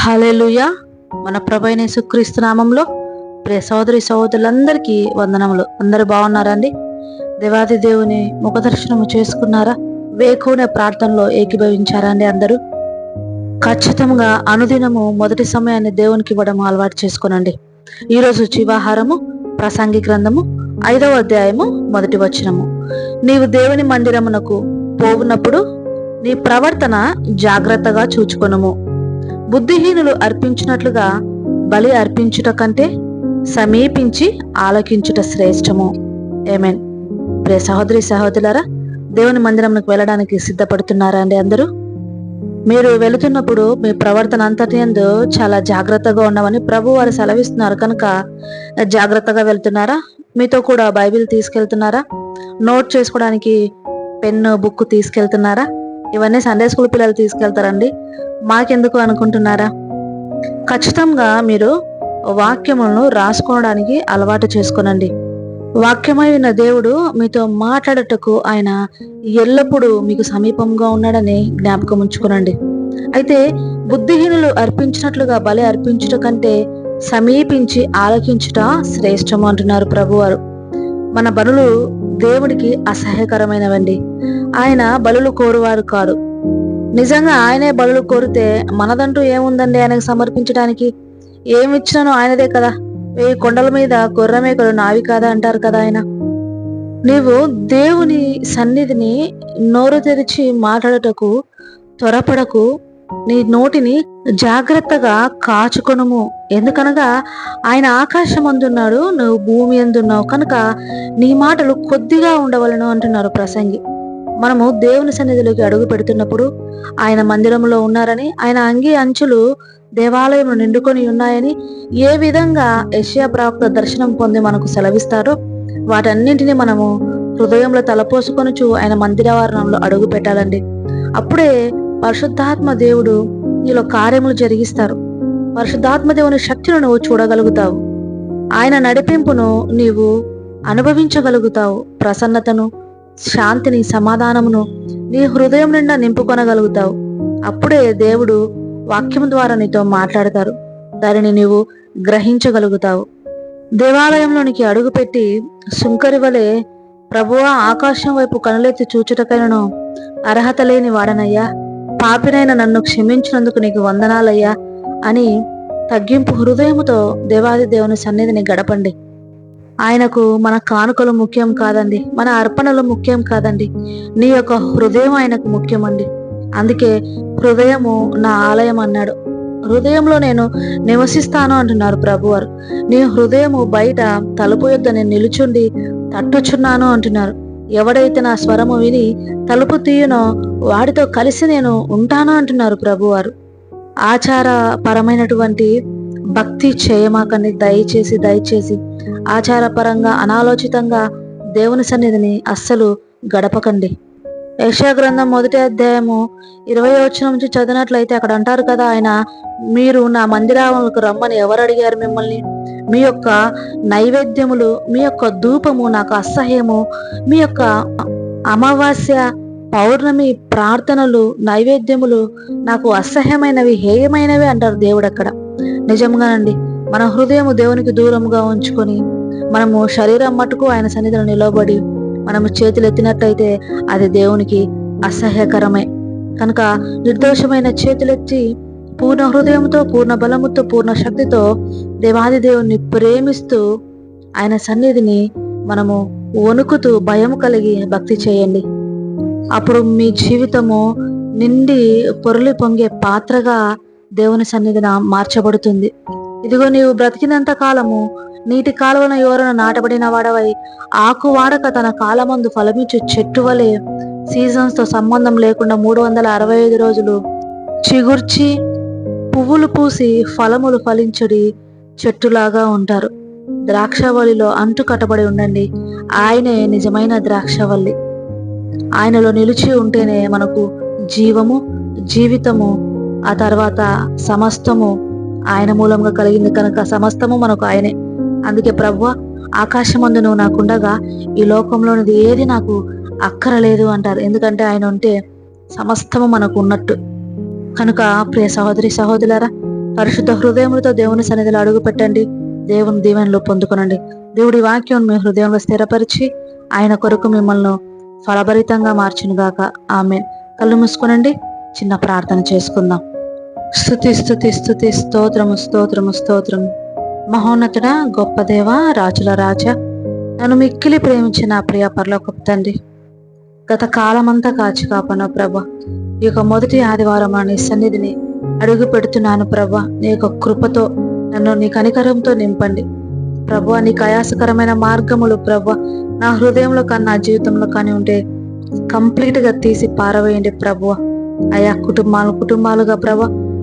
హల్లెలూయా. మన ప్రభైన సుక్రీస్తు నామంలో ప్రియ సోదరి సహోదరులందరికీ వందనములు. అందరు బాగున్నారా అండి దేవాది దేవుని ముఖ దర్శనము చేసుకున్నారా? వేకునే ప్రార్థనలో ఏకీభవించారా అండి అందరూ. ఖచ్చితంగా అనుదినము మొదటి సమయాన్ని దేవునికి ఇవ్వడం అలవాటు చేసుకోనండి. ఈరోజు జీవాహారము ప్రసంగి గ్రంథము ఐదవ అధ్యాయము మొదటి వచనము. నీవు దేవుని మందిరమునకు పోవునప్పుడు నీ ప్రవర్తన జాగ్రత్తగా చూచుకొనుము. బుద్ధిహీనులు అర్పించినట్లుగా బలి అర్పించుట కంటే సమీపించి ఆలకించుట శ్రేష్టము. ఏమేన్ ప్రే సహోదరి సహోదరులారా దేవుని మందిరంకు వెళ్ళడానికి సిద్ధపడుతున్నారా అండి అందరూ? మీరు వెళుతున్నప్పుడు మీ ప్రవర్తన అంతటి ఎందు చాలా జాగ్రత్తగా ఉండమని ప్రభు వారు సెలవిస్తున్నారు. కనుక జాగ్రత్తగా వెళ్తున్నారా? మీతో కూడా బైబిల్ తీసుకెళ్తున్నారా? నోట్ చేసుకోవడానికి పెన్ను బుక్ తీసుకెళ్తున్నారా? ఇవన్నీ సండే స్కూల్ పిల్లలు తీసుకెళ్తారండి. మాకెందుకు అనుకుంటున్నారా? ఖచ్చితంగా మీరు వాక్యములను రాసుకోవడానికి అలవాటు చేసుకోనండి. వాక్యమైన దేవుడు మీతో మాట్లాడటకు ఆయన ఎల్లప్పుడూ మీకు సమీపంగా ఉన్నాడని జ్ఞాపకం ఉంచుకునండి. అయితే బుద్ధిహీనులు అర్పించినట్లుగా బలి అర్పించుట కంటే సమీపించి ఆలకించుట శ్రేష్టము అంటున్నారు ప్రభువారు. మన బలులు దేవుడికి అసహ్యకరమైనవండి. ఆయన బలులు కోరువారు కాడు. నిజంగా ఆయనే బలులు కోరితే మనదంటూ ఏముందండి ఆయనకు సమర్పించడానికి? ఏమిచ్చినానో ఆయనదే కదా? వెయ్యి కొండల మీద గొర్రెమేకలు నావి కాదా అంటారు కదా ఆయన. నీవు దేవుని సన్నిధిని నోరు తెరిచి మాట్లాడటకు త్వరపడకు నీ నోటిని జాగ్రత్తగా కాచుకొనుము. ఎందుకనగా ఆయన ఆకాశం అందున్నాడు నువ్వు భూమి అందున్నావు కనుక నీ మాటలు కొద్దిగా ఉండవలను అంటున్నారు ప్రసంగి. మనము దేవుని సన్నిధిలోకి అడుగు పెడుతున్నప్పుడు ఆయన మందిరంలో ఉన్నారని ఆయన అంగి అంచులు దేవాలయం నిండుకొని ఉన్నాయని ఏ విధంగా యష్యా ప్రాప్త దర్శనం పొంది మనకు సెలవిస్తారో వాటన్నింటినీ మనము హృదయంలో తలపోసుకొనుచు ఆయన మందిరవారణంలో అడుగు పెట్టాలండి. అప్పుడే పరిశుద్ధాత్మ దేవుడు నీలో కార్యములు జరిగిస్తారు. పరిశుద్ధాత్మ దేవుని శక్తిని నువ్వు చూడగలుగుతావు. ఆయన నడిపింపును నీవు అనుభవించగలుగుతావు. ప్రసన్నతను శాంతిని సమాధానమును నీ హృదయం నిండా నింపుకొనగలుగుతావు. అప్పుడే దేవుడు వాక్యం ద్వారా నీతో మాట్లాడతారు. దానిని నీవు గ్రహించగలుగుతావు. దేవాలయంలోనికి అడుగుపెట్టి సుంకరి వలె ప్రభువా ఆకాశం వైపు కనులెత్తి చూచుటకైనను అర్హత లేని వాడనయ్యా. పాపినైన నన్ను క్షమించినందుకు నీకు వందనాలయ్యా అని తగ్గింపు హృదయముతో దేవాది దేవుని సన్నిధిని గడపండి. ఆయనకు మన కానుకలు ముఖ్యం కాదండి మన అర్పణలు ముఖ్యం కాదండి నీ యొక్క హృదయం ఆయనకు ముఖ్యమండి. అందుకే హృదయము నా ఆలయం అన్నాడు. హృదయంలో నేను నివసిస్తాను అంటున్నారు ప్రభువారు. నీ హృదయము బయట తలుపు యొద్ద నేను నిలుచుండి తట్టుచున్నాను అంటున్నారు. ఎవడైతే నా స్వరము విని తలుపు తీయునో వాడితో కలిసి నేను ఉంటాను అంటున్నారు ప్రభువారు. ఆచార పరమైనటువంటి భక్తి చేయమాకండి దయచేసి దయచేసి ఆచారపరంగా అనాలోచితంగా దేవుని సన్నిధిని అస్సలు గడపకండి. యశా గ్రంథం మొదటి అధ్యాయము ఇరవై వచ్చిన నుంచి చదివినట్లయితే అక్కడ అంటారు కదా ఆయన మీరు నా మందిరాలకు రమ్మని ఎవరు అడిగారు మిమ్మల్ని? మీ యొక్క నైవేద్యములు మీ యొక్క ధూపము నాకు అసహ్యము. మీ యొక్క అమావాస్య పౌర్ణమి ప్రార్థనలు నైవేద్యములు నాకు అసహ్యమైనవి హేయమైనవి అంటారు దేవుడు అక్కడ. నిజంగానండి మన హృదయము దేవునికి దూరముగా ఉంచుకొని మనము శరీరం మటుకు ఆయన సన్నిధిలో నిలబడి మనము చేతులు ఎత్తినట్లయితే అది దేవునికి అసహ్యకరమే. కనుక నిర్దోషమైన చేతులెత్తి పూర్ణ హృదయంతో పూర్ణ బలముతో పూర్ణ శక్తితో దేవాది దేవుణ్ణి ప్రేమిస్తూ ఆయన సన్నిధిని మనము వణుకుతూ భయం కలిగి భక్తి చేయండి. అప్పుడు మీ జీవితము నిండి పొరలి పొంగే పాత్రగా దేవుని సన్నిధిన మార్చబడుతుంది. ఇదిగో నీవు బ్రతికినంత కాలము నీటి కాలువన ఎవరైనా నాటబడిన వాడవై ఆకు వాడక తన కాలమందు ఫలమిచ్చు చెట్టు వలె. సీజన్స్తో సంబంధం లేకుండా మూడు వందల అరవై ఐదు రోజులు చిగుర్చి పువ్వులు పూసి ఫలములు ఫలించడి చెట్టులాగా ఉంటారు. ద్రాక్షవల్లిలో అంటు కట్టబడి ఉండండి. ఆయనే నిజమైన ద్రాక్షవల్లి. ఆయనలో నిలిచి ఉంటేనే మనకు జీవము జీవితము ఆ తర్వాత సమస్తము ఆయన మూలంగా కలిగింది కనుక సమస్తము మనకు ఆయనే. అందుకే ప్రభు ఆకాశమందు నువ్వు నాకుండగా ఈ లోకంలోనిది ఏది నాకు అక్కరలేదు అంటారు. ఎందుకంటే ఆయన ఉంటే సమస్తము మనకు ఉన్నట్టు. కనుక ప్రియ సహోదరి సహోదరులారా పరిశుద్ధ హృదయములతో దేవుని సన్నిధిలో అడుగు పెట్టండి. దేవుని దీవెనలో పొందుకునండి. దేవుడి వాక్యం మీ హృదయంలో స్థిరపరిచి ఆయన కొరకు మిమ్మల్ని ఫలభరితంగా మార్చునుగాక. ఆమె కళ్ళు మూసుకునండి. చిన్న ప్రార్థన చేసుకుందాం. స్థుతి స్థుతి స్థుతి స్తోత్రము స్తోత్రము స్తోత్రం మహోన్నతుడ గొప్ప దేవ రాజుల రాజా నన్ను మిక్కిలి ప్రేమించిన ప్రియ పరలోకపు తండ్రి. గత కాలమంతా కాచి కాపన ప్రభ ఈ యొక్క మొదటి ఆదివారం నీ సన్నిధిని అడుగు పెడుతున్నాను ప్రభ. నీ యొక్క కృపతో నన్ను నీ కనికరంతో నింపండి. ప్రభు నీ కయాసకరమైన మార్గములు ప్రభ నా హృదయంలో కానీ నా జీవితంలో కానీ ఉంటే కంప్లీట్గా తీసి పారవేయండి ప్రభు. అయ్యా కుటుంబాలు కుటుంబాలుగా ప్రభ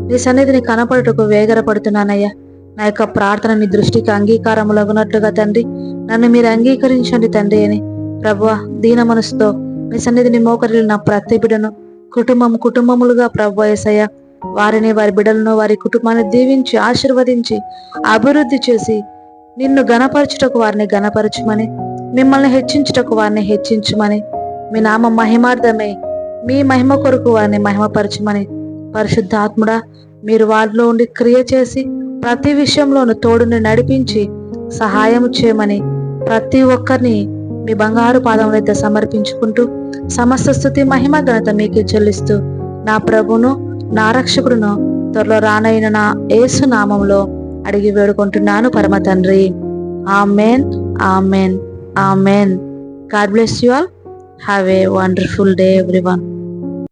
నీ సన్నిధిని కనపడుటకు వేగరపడుతున్నానయ్యా. నా యొక్క ప్రార్థన నీ దృష్టికి అంగీకారములగునట్లుగా తండ్రి. నన్ను మీరు అంగీకరించండి తండ్రి అని ప్రభు దీన మనసుతో మీ సన్నిధిని మోకరిల్లి నా ప్రతి బిడను కుటుంబం కుటుంబములుగా ప్రభు ఏసయ్య వారిని వారి బిడలను వారి కుటుంబాన్ని దీవించి ఆశీర్వదించి అభివృద్ధి చేసి నిన్ను గణపరచుటకు వారిని గణపరచమని మిమ్మల్ని హెచ్చించుటకు వారిని హెచ్చించమని మీ నామ మహిమార్థమై మీ మహిమ కొరకు వారిని మహిమపరచమని పరిశుద్ధాత్ముడా మీరు వారిలో ఉండి క్రియ చేసి ప్రతి విషయంలోనూ తోడుని నడిపించి సహాయం చేయమని ప్రతి ఒక్కరిని మీ బంగారు పాదములైతే సమర్పించుకుంటూ సమస్త స్థుతి మహిమ ఘనత మీకే చెల్లిస్తూ నా ప్రభును నా రక్షకుడును త్వరలో రానైన నా యేసు నామంలో అడిగి వేడుకుంటున్నాను పరమ తండ్రి. Amen amen amen. God bless you all. Have a wonderful day everyone.